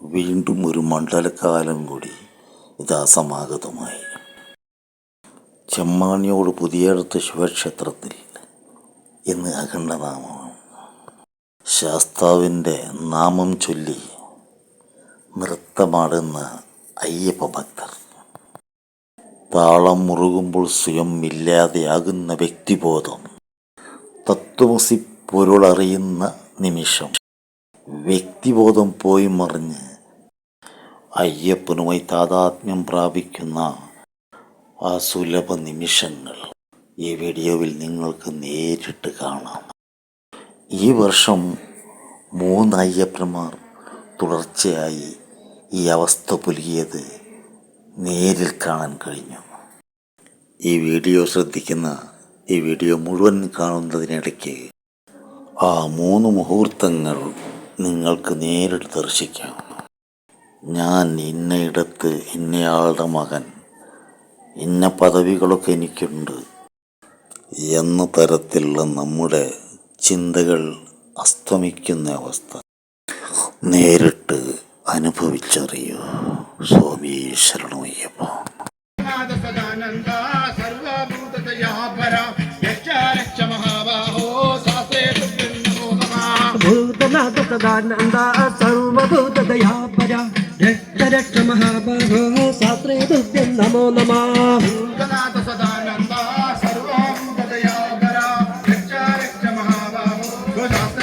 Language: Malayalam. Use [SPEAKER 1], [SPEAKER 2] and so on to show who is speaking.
[SPEAKER 1] വീണ്ടും ഒരു മണ്ഡലകാലം കൂടി ഇതാ സമാഗതമായി ചെമ്മാണിയോട് പുതിയടത്ത് ശിവക്ഷേത്രത്തിൽ ഇന്ന് അഖണ്ഡനാമമാണ്. ശാസ്താവിന്റെ നാമം ചൊല്ലി നൃത്തമാടുന്ന അയ്യപ്പ ഭക്തർ. താളം മുറുകുമ്പോൾ സ്വയം ഇല്ലാതെയാകുന്ന വ്യക്തിബോധം. തത്വമസി പൊരുളറിയുന്ന നിമിഷം. വ്യക്തിബോധം പോയി മറിഞ്ഞ് അയ്യപ്പനുമായി താതാത്മ്യം പ്രാപിക്കുന്ന ആ സുലഭ നിമിഷങ്ങൾ ഈ വീഡിയോയിൽ നിങ്ങൾക്ക് നേരിട്ട് കാണാം. ഈ വർഷം മൂന്ന് അയ്യപ്പന്മാർ തുടർച്ചയായി ഈ അവസ്ഥ പുലുകിയത് നേരിൽ കാണാൻ കഴിഞ്ഞു. ഈ വീഡിയോ ശ്രദ്ധിക്കുന്ന ഈ വീഡിയോ മുഴുവൻ കാണുന്നതിനിടയ്ക്ക് ആ മൂന്ന് മുഹൂർത്തങ്ങൾ നിങ്ങൾക്ക് നേരിട്ട് ദർശിക്കാം. ഞാൻ ഇന്നയിടത്ത് ഇന്നയാളുടെ മകൻ ഇന്ന പദവികളൊക്കെ എനിക്കുണ്ട് എന്ന തരത്തിലുള്ള നമ്മുടെ ചിന്തകൾ അസ്തമിക്കുന്ന അവസ്ഥ നേരിട്ട് അനുഭവിച്ചറിയൂ സ്വാമി ശരണമയ്യപ്പ
[SPEAKER 2] നാഥ സദാനന്ദ സർവഭൂതദയാപര യക്ഷ രക്ഷ മഹാബാഹോ സാസേ നമോ നമഃ
[SPEAKER 3] ഭൂതനാഥ സദാനന്ദ സർവഭൂതദയാപര രക്ഷ രക്ഷ മഹാബാഹോ ശാസ്ത്രേ തുഭ്യം നമോ നമ
[SPEAKER 2] ഭൂതനാഥ സദാനന്ദ സർവഭൂതദയാപര യക്ഷ രക്ഷ മഹാബാഹോ സാസേ